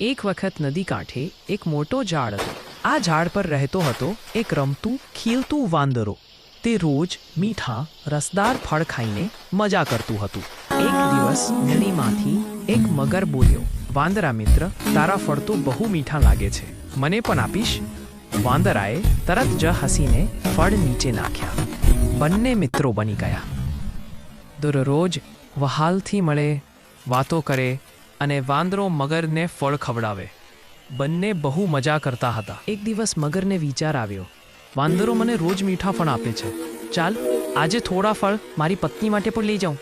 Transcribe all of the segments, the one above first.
એક વખત નદી કાંઠે એક મોટો ઝાડ હતો. આ ઝાડ પર રહેતો હતો એક રમતું, ખીલતું વાંદરો. તે રોજ મીઠા, રસદાર ફળ ખાઈને મજા કરતું હતું. એક દિવસ નદીમાંથી એક મગર બોલ્યો, વાંદરા મિત્ર, તારા ફળ તો બહુ મીઠા લાગે છે. મને પણ આપીશ? વાંદરાએ તરત જ હસીને ફળ નીચે નાખ્યા. બંને મિત્રો બની ગયા. દરરોજ વહાલથી મળે, વાતો કરે અને વાંદરો મગરને ફળ ખવડાવે. બંને બહુ મજા કરતા હતા. એક દિવસ મગરને વિચાર આવ્યો. વાંદરો મને રોજ મીઠા ફળ આપે છે. ચાલ, આજે થોડા ફળ મારી પત્ની માટે પણ લઈ જાઉં.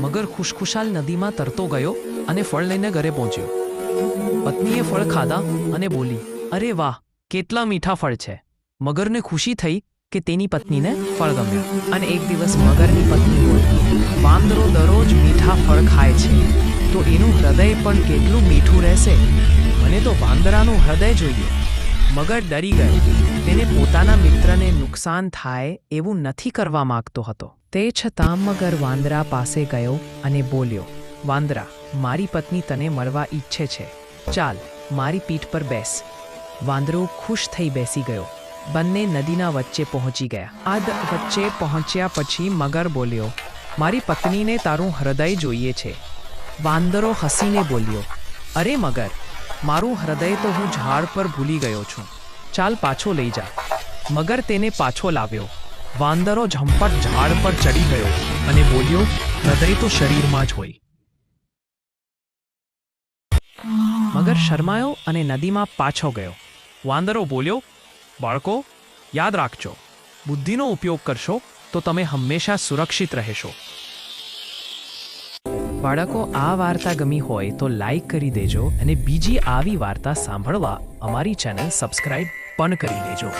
મગર ખુશખુશાલ નદીમાં તરતો ગયો અને ફળ લઈને ઘરે પહોંચ્યો. પત્નીએ ફળ ખાધા અને બોલી, અરે વાહ, કેટલા મીઠા ફળ છે. મગરને ખુશી થઈ કે તેની પત્નીને ફળ ગમ્યું. અને એક દિવસ મગરની પત્ની વાંદરો દરરોજ મીઠા ફળ ખાય છે. તો એનું હૃદય પણ કેટલું મીઠું રહેશે? મને તો વાંદરાનું હૃદય જોઈએ. મગર ડરી ગયો. તેને પોતાના મિત્રને નુકસાન થાય એવું નથી કરવા માંગતો હતો. તે છતાં મગર વાંદરા પાસે ગયો અને બોલ્યો, વાંદરા, મારી પત્ની તને મળવા ઈચ્છે છે. ચાલ, મારી પીઠ પર બેસ. વાંદરો ખુશ થઈ બેસી ગયો. બંને નદીના વચ્ચે પહોંચી ગયા. આદ વચ્ચે પહોંચ્યા પછી મગર બોલ્યો, મારી પત્નીને તારું હૃદય જોઈએ છે. વાંદરો હસીને બોલ્યો, અરે મગર, મારું હૃદય તો હું ઝાડ પર ભૂલી ગયો છું. ચાલ પાછો લઈ જા. મગર તેને પાછો લાવ્યો. વાંદરો ઝંપટ ઝાડ પર ચડી ગયો અને બોલ્યો, હૃદય તો શરીરમાં જ હોય. મગર શરમાયો અને નદીમાં પાછો ગયો. વાંદરો બોલ્યો, બાળકો, યાદ રાખજો, બુદ્ધિનો ઉપયોગ કરશો તો તમે હંમેશા સુરક્ષિત રહેશો. બાળકો આ વાર્તા ગમી હોય તો લાઈક કરી દેજો અને બીજી આવી વાર્તા સાંભળવા અમારી ચેનલ સબસ્ક્રાઈબ પણ કરી લેજો